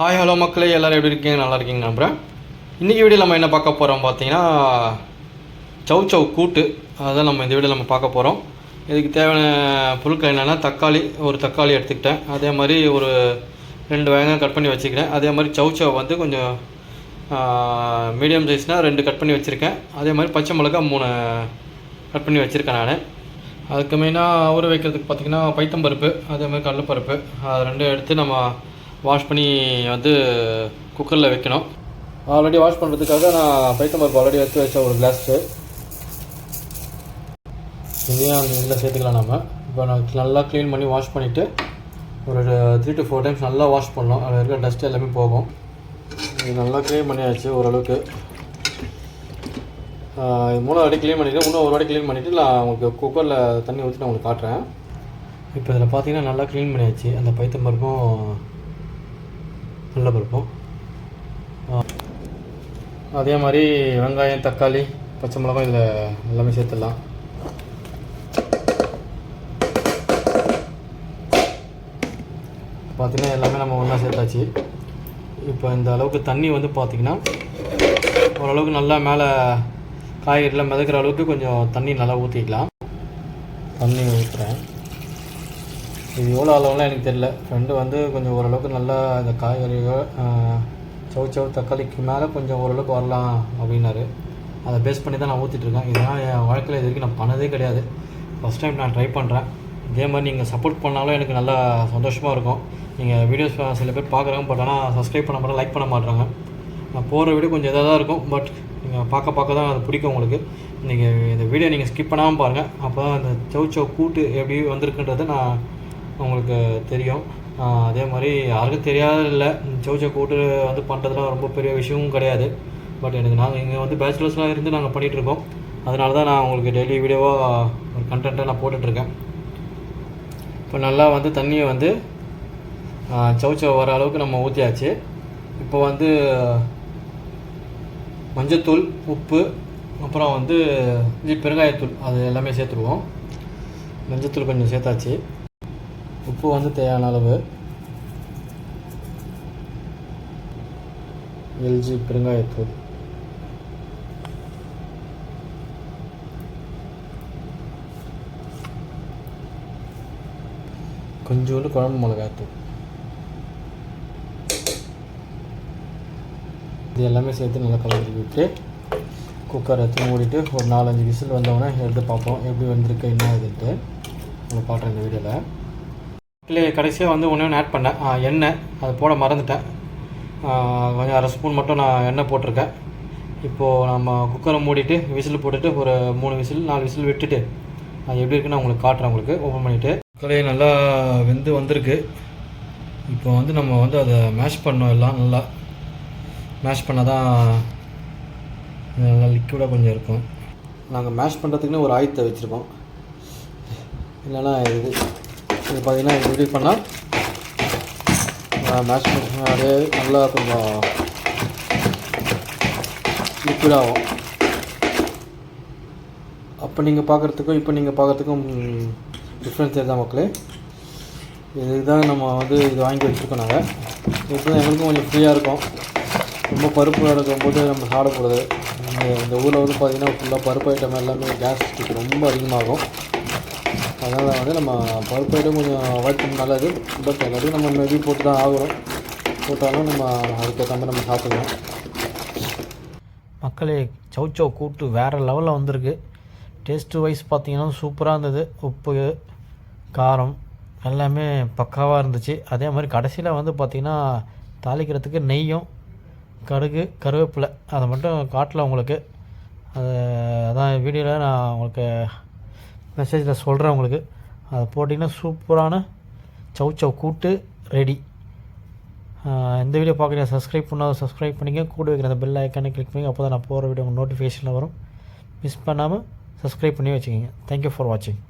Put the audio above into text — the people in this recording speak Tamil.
ஹாய் ஹலோ மக்களே எல்லோரும் எப்படி இருக்கீங்க? நல்லா இருக்கீங்க நம்புகிறேன் இன்றைக்கி வீடியோ நம்ம என்ன பார்க்க போகிறோம் பார்த்தீங்கன்னா சவ் சவ் கூட்டு. அதான் நம்ம இந்த வீடியோ நம்ம பார்க்க போகிறோம் இதுக்கு தேவையான பொருட்கள் என்னென்னா தக்காளி ஒரு தக்காளி எடுத்துக்கிட்டேன். அதே மாதிரி ஒரு ரெண்டு வெங்காயம் கட் பண்ணி வச்சுக்கிறேன். அதே மாதிரி சவ் சவ் வந்து கொஞ்சம் மீடியம் சைஸ்னால் ரெண்டு கட் பண்ணி வச்சுருக்கேன். அதே மாதிரி பச்சை மிளகா மூணு கட் பண்ணி வச்சுருக்கேன் நான். அதுக்கு மெயினாக ஊற வைக்கிறதுக்கு பார்த்திங்கன்னா பைத்தம்பருப்பு அதே மாதிரி கடலப்பருப்பு. அது ரெண்டும் எடுத்து நம்ம வாஷ் பண்ணி வந்து குக்கரில் வைக்கணும். ஆல்ரெடி வாஷ் பண்ணுறதுக்காக நான் பைத்தம்பருப்பு ஆல்ரெடி எடுத்து வச்ச ஒரு கிளாஸு இதையும் அந்த இதில் சேர்த்துக்கலாம் நம்ம இப்போ நான் நல்லா க்ளீன் பண்ணி வாஷ் பண்ணிவிட்டு ஒரு த்ரீ டு ஃபோர் டைம்ஸ் நல்லா வாஷ் பண்ணோம் அதில் இருக்கிற டஸ்ட் எல்லாமே போகும். இது நல்லா க்ளீன் பண்ணியாச்சு ஓரளவுக்கு. இது மூணு வாட்டி க்ளீன் பண்ணிவிட்டு இன்னும் ஒரு வாட்டி க்ளீன் பண்ணிவிட்டு நான் உங்களுக்கு குக்கரில் தண்ணி ஊற்றி நான் உங்களுக்கு காட்டுறேன். இப்போ இதில் பார்த்தீங்கன்னா நல்லா க்ளீன் பண்ணியாச்சு. அந்த பைத்தம் பருப்பும் நல்ல பருப்பும் அதே மாதிரி வெங்காயம் தக்காளி பச்சை மிளகாய் இதில் எல்லாமே சேர்த்துடலாம். பார்த்திங்கன்னா எல்லாமே நம்ம ஒன்றா சேர்த்தாச்சு. இப்போ இந்த அளவுக்கு தண்ணி வந்து பார்த்திங்கன்னா ஓரளவுக்கு நல்லா மேலே காய்கறிலாம் மிதக்கிற அளவுக்கு கொஞ்சம் தண்ணி நல்லா ஊற்றிக்கலாம். தண்ணி ஊற்றுறேன். இது எவ்வளோ அளவுலாம் எனக்கு தெரியல. ஃப்ரெண்டு வந்து கொஞ்சம் ஓரளவுக்கு நல்லா இந்த காய்கறிகள் சவு சவு தக்காளிக்கு மேலே கொஞ்சம் ஓரளவுக்கு வரலாம் அப்படின்னாரு. அதை பேஸ் பண்ணி தான் நான் ஊற்றிட்டுருக்கேன் இதெல்லாம் என் வாழ்க்கையில் இது வரைக்கும் நான் பண்ணதே கிடையாது. ஃபஸ்ட் டைம் நான் ட்ரை பண்ணுறேன் இதே மாதிரி நீங்கள் சப்போர்ட் பண்ணாலும் எனக்கு நல்லா சந்தோஷமாக இருக்கும். நீங்கள் வீடியோஸ் சில பேர் பார்க்குறாங்க பட் ஆனால் சப்ஸ்கிரைப் பண்ண மாட்டேன் லைக் பண்ண மாட்டுறாங்க நான் போகிற வீடியோ கொஞ்சம் இதாக தான் இருக்கும். பட் நீங்கள் பார்க்க பார்க்க தான் அது பிடிக்கும் உங்களுக்கு. நீங்கள் இந்த வீடியோ நீங்கள் ஸ்கிப் பண்ணாமல் பாருங்கள் அப்போ தான் அந்த சவு சவு கூட்டு எப்படி வந்திருக்குன்றதை நான் உங்களுக்கு தெரியும். அதே மாதிரி யாருக்கும் தெரியாத இல்லை சவு கூட்டு வந்து பண்ணுறதுலாம் ரொம்ப பெரிய விஷயமும் கிடையாது. பட் எனக்கு நாங்கள் இங்கே வந்து பேச்சுலர்ஸ்லாம் இருந்து நாங்கள் பண்ணிகிட்ருக்கோம் அதனால தான் நான் உங்களுக்கு டெய்லி வீடியோவாக ஒரு கண்டென்ட்டை நான் போட்டுட்ருக்கேன் இப்போ நல்லா வந்து தண்ணியை வந்து சவு வர அளவுக்கு நம்ம ஊற்றியாச்சு இப்போ வந்து மஞ்சத்தூள் உப்பு அப்புறம் வந்து பெருங்காயத்தூள் அது எல்லாமே சேர்த்துருவோம். மஞ்சத்தூள் கொஞ்சம் சேர்த்தாச்சு. உப்பு வந்து தேவையான அளவு. எல்ஜி பெருங்காயத்தூள். கொஞ்சோண்டு குழம்பு மிளகாத்தூள் இது எல்லாமே சேர்த்து நல்லா கலந்து விட்டு குக்கர் எடுத்து மூடிட்டு ஒரு நாலஞ்சு விசில் வந்தோடனே எடுத்து பார்ப்போம். எப்படி வந்திருக்கு என்ன இதுன்ட்டு நம்ம பார்க்குறேன் இந்த வீடியோவில் இல்லை கடைசியாக வந்து ஒன்று ஒன்று ஆட் பண்ணேன். எண்ணெய். அது போட மறந்துட்டேன். கொஞ்சம் அரை ஸ்பூன் மட்டும் நான் எண்ணெய் போட்டிருக்கேன். இப்போது நம்ம குக்கரை மூடிட்டு விசில் போட்டுட்டு ஒரு மூணு விசில் நாலு விசில் விட்டுட்டு அது எப்படி இருக்குன்னு நான் உங்களுக்கு காட்டுறேன் உங்களுக்கு. ஓப்பன் பண்ணிவிட்டு குக்கரையே நல்லா வெந்து வந்திருக்கு. இப்போ வந்து நம்ம வந்து அதை மேஷ் பண்ணோம் எல்லாம் நல்லா. மேஷ் பண்ணால் தான் நல்லா லிக்விடாக கொஞ்சம் இருக்கும். நாங்கள் மேஷ் பண்ணுறதுக்குன்னு ஒரு ஆயத்தை வச்சுருக்கோம். இல்லைன்னா இது இது பார்த்தீங்கன்னா இது இப்படி பண்ணால் மேஷ் பண்ணி அப்படியே நல்லா கொஞ்சம் லிக்விடாகும் அப்போ நீங்கள் பார்க்குறதுக்கும் இப்போ நீங்கள் பார்க்குறதுக்கும் டிஃப்ரென்ஸ் தான் மக்களே? இதுக்கு தான் நம்ம வந்து இது வாங்கி வச்சுருக்கோம் நாங்கள் இப்போ தான் எங்களுக்கும் கொஞ்சம் ஃப்ரீயாக இருக்கும். ரொம்ப பருப்பு எடுக்கும்போது நம்ம சாப்பிடக்கூடாது. இந்த ஊரில் வந்து பார்த்திங்கன்னா ஃபுல்லாக பருப்பு ஐட்டம் எல்லாமே கேஸ் ரொம்ப அதிகமாகும். அதனால் வந்து நம்ம பருப்பு ஐட்டம் கொஞ்சம் அவாய்ட் பண்ண நல்லது. பட் எல்லாத்தையும் நம்ம மேபி போட்டு தான் ஆகணும். போட்டாலும் நம்ம அதுக்கேற்ற மாதிரி நம்ம சாப்பிடுவோம் மக்களே சௌச்சோ கூட்டு வேறு லெவலில் வந்திருக்கு. டேஸ்ட்டு வைஸ் பார்த்தீங்கன்னா சூப்பராக இருந்தது. உப்பு காரம் எல்லாமே பக்காவாக இருந்துச்சு. அதே மாதிரி கடைசியில் வந்து பார்த்திங்கன்னா தாளிக்கிறதுக்கு நெய்யும் கடுகு கருவேப்பிலை. அதை மட்டும் காட்டல உங்களுக்கு. அது அதான் வீடியோவில் நான் உங்களுக்கு மெசேஜில் சொல்கிறேன் உங்களுக்கு அதை போட்டிங்கன்னா சூப்பரான சவு சௌ கூட்டு ரெடி இந்த வீடியோ பார்க்குறீங்க சப்ஸ்கிரைப் பண்ணாத சப்ஸ்கிரைப் பண்ணிங்க கூட வைக்கிற அந்த பெல் ஐக்கானே கிளிக் பண்ணி அப்போ தான் நான் போகிற வீடியோ உங்களுக்கு நோட்டிஃபிகேஷனில் வரும். மிஸ் பண்ணாமல் சப்ஸ்கிரைப் பண்ணி வச்சுக்கோங்க. தேங்க்யூ ஃபார் வாட்சிங்